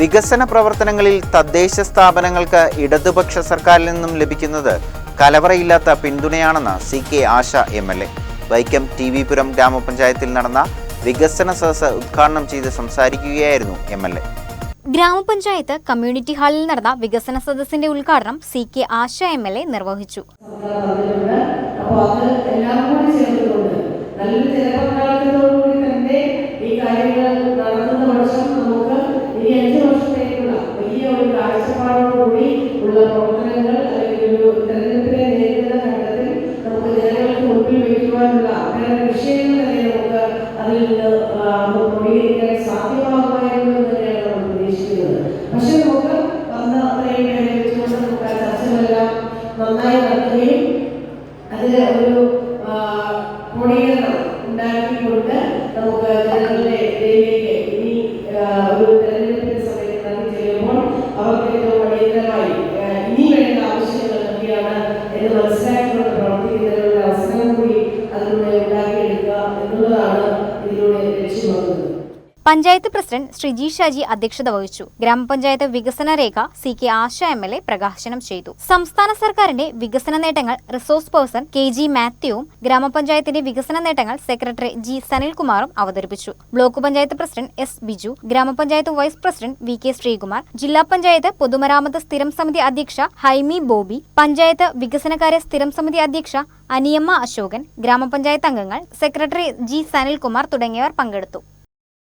വികസന പ്രവർത്തനങ്ങളിൽ തദ്ദേശ സ്ഥാപനങ്ങൾക്ക് ഇടതുപക്ഷ സർക്കാരിൽ നിന്നും ലഭിക്കുന്നത് കലവറയില്ലാത്ത പിന്തുണയാണെന്ന് C K Asha M L A. Vaikom T V Puram ഗ്രാമപഞ്ചായത്തിൽ നടന്ന വികസന സദസ് ഉദ്ഘാടനം ചെയ്ത് സംസാരിക്കുകയായിരുന്നു എം എൽ എ. ഗ്രാമപഞ്ചായത്ത് കമ്മ്യൂണിറ്റി ഹാളിൽ നടന്ന വികസന സദസ്സിന്റെ ഉദ്ഘാടനം C K Asha M L A നിർവഹിച്ചു. കാഴ്ചപ്പാടോടുകൂടി ഉള്ള പ്രവർത്തനങ്ങൾ അല്ലെങ്കിൽ ഒരു തെരഞ്ഞെടുപ്പിനെ നേരിടുന്ന ഘട്ടത്തിൽ നമുക്ക് ജനങ്ങൾക്ക് മുൻപിൽ വയ്ക്കുവാനുള്ള അത്തരം വിഷയങ്ങൾ തന്നെ നമുക്ക് അതിൽ നിന്ന് ക്രമീകരിക്കാൻ സാധ്യമാകുമായിരുന്നു എന്ന് തന്നെയാണ് നമ്മൾ പ്രതീക്ഷിക്കുന്നത് പക്ഷെ നമുക്ക് വന്ന അത്രയും പേരെ വെച്ചുകൊണ്ട് നമുക്ക് ആ ചർച്ചകളെല്ലാം നന്നായി നടത്തുകയും അതിൽ ഒരു ആ, ക്രോഡീകരണം അവർക്ക് ഏറ്റവും അടിയന്തരമായി ഇനി വേണ്ട ആവശ്യങ്ങൾ എന്ന് മനസ്സിലാക്കിക്കൊണ്ട് പഞ്ചായത്ത് പ്രസിഡന്റ് ശ്രീജി ഷാജി അധ്യക്ഷത വഹിച്ചു. ഗ്രാമപഞ്ചായത്ത് വികസന രേഖ C K Asha M L A പ്രകാശനം ചെയ്തു. സംസ്ഥാന സർക്കാരിന്റെ വികസന നേട്ടങ്ങൾ റിസോഴ്സ് പേഴ്സൺ കെ ജി മാത്യുവും ഗ്രാമപഞ്ചായത്തിന്റെ വികസന നേട്ടങ്ങൾ സെക്രട്ടറി ജി സനിൽകുമാറും അവതരിപ്പിച്ചു. Block panchayat president S Biju ഗ്രാമപഞ്ചായത്ത് vice president V K Sreekumar ജില്ലാ പഞ്ചായത്ത് പൊതുമരാമത്ത് സ്ഥിരം സമിതി അധ്യക്ഷ ഹൈമി ബോബി പഞ്ചായത്ത് വികസനകാര്യ സ്ഥിരം സമിതി അധ്യക്ഷ അനിയമ്മ അശോകൻ ഗ്രാമപഞ്ചായത്ത് അംഗങ്ങൾ സെക്രട്ടറി ജി സനിൽകുമാർ തുടങ്ങിയവർ പങ്കെടുത്തു.